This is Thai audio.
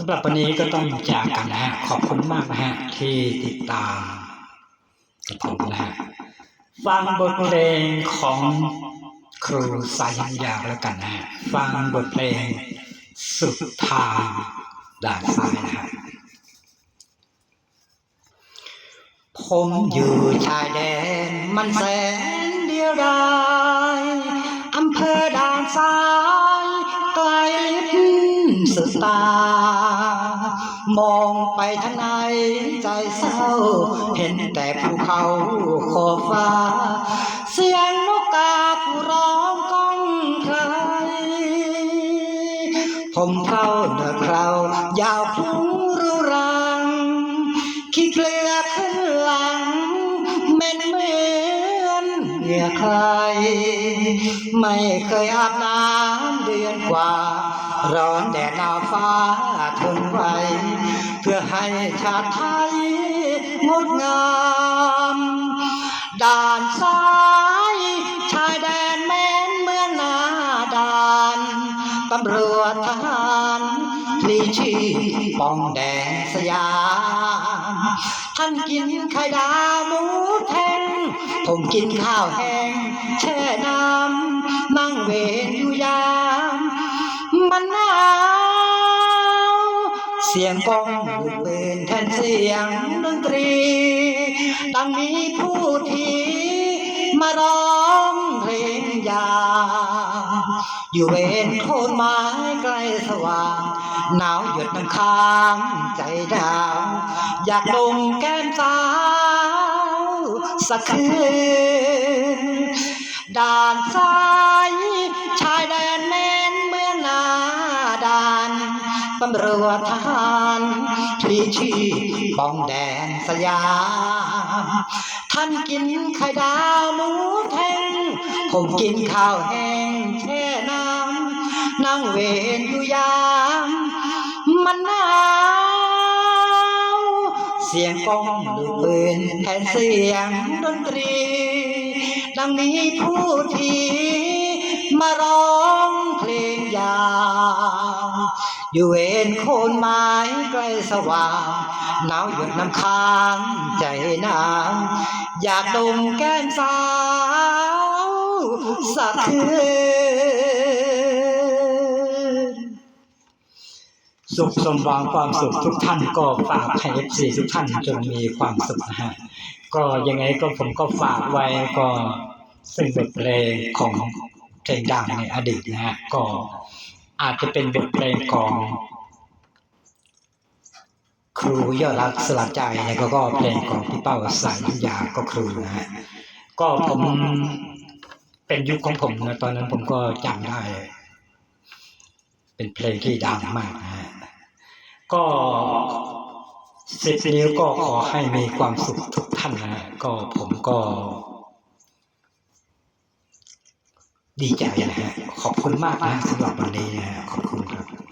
สำหรับวันนี้ก็ต้องจากกันนะฮะขอบคุณมากนะฮะที่ติดตามกับผมนะฮะฟังบทเพลงของครูสายันยาวแล้วกันนะฮะฟังบทเพลงสุดทางด่านซ้ายนะฮะผมอยู่ชายแดนมันแสนเดียวดายอำเภอด่านซ้ายไกลลิบสุดตา มองไปทางไหนใจเศร้า เห็นแต่ภูเขาขอบฟ้า เสียงนกกาผู้ร้องก้องใครผมเท่าเนื้อเคราวยาวพุง เหงื่อใคร ไม่เคยอาบน้ำเดือนกว่า ร้อนแดดหนาวฟ้าทนไว้ เพื่อให้ชาติไทยงดงาม ด่านซ้ายชายแดนแม้นเมื่อนาด่านตำรวจทหาร ลีชีปองแดนสยาม ท่านกินไข่ดาวหมูแทง ผมกินข้าวแห้งแช่น้ำนั่งเวรอยู่ยาม มันหนาวเสียงกองลูกปืนแทนเสียงดนตรีดังมีผู้ทีมาร้องเพลงยาวอยู่เวนโคนไม้ใกล้สว่าง หนาวหยดน้ำค้างใจดาว อยากลงแก้มสาวสักคืนด่านซ้ายชายแดนแม่นเมื่อนาด่านตำรวจทหารพลีชีป้องแดนสยาม ท่านกินไข่ดาวหมูแทงผมกินข้าวแห้งแช่ นั่งเวรอยู่ยามมันหนาวเสียงกองลูปืนแทนเสียงดนตรี ดังมีผู้ที่มาร้องเพลงยาวอยู่เวนโคนไม้ใกล้สว่างหนาวหยดน้ำค้างใจหนาวอยากดมแก้มสาวสักคือน สุขสมหวังความสุขทุกท่านก็ฝากให้ FC ทุกท่านจงมีความสุขนะฮะก็ยังไงก็ผมก็ฝากไว้ก็ซึ่งบทเพลงของเพลงดังในอดีตนะฮะก็อาจจะเป็นบทเพลงของครูยอดรักสลักใจเนี่ยก็ก็เพลงของพี่เป้าสายยาก็ครูนะฮะก็ผมเป็นยุคของผมนะตอนนั้นผมก็จำได้ เป็นเพลงที่ดังมากนะฮะ ก็สิบนิ้วก็ขอให้มีความสุขทุกท่านนะก็ผมก็ ดีใจนะฮะขอบคุณมากนะสำหรับวันนี้นะขอบคุณครับ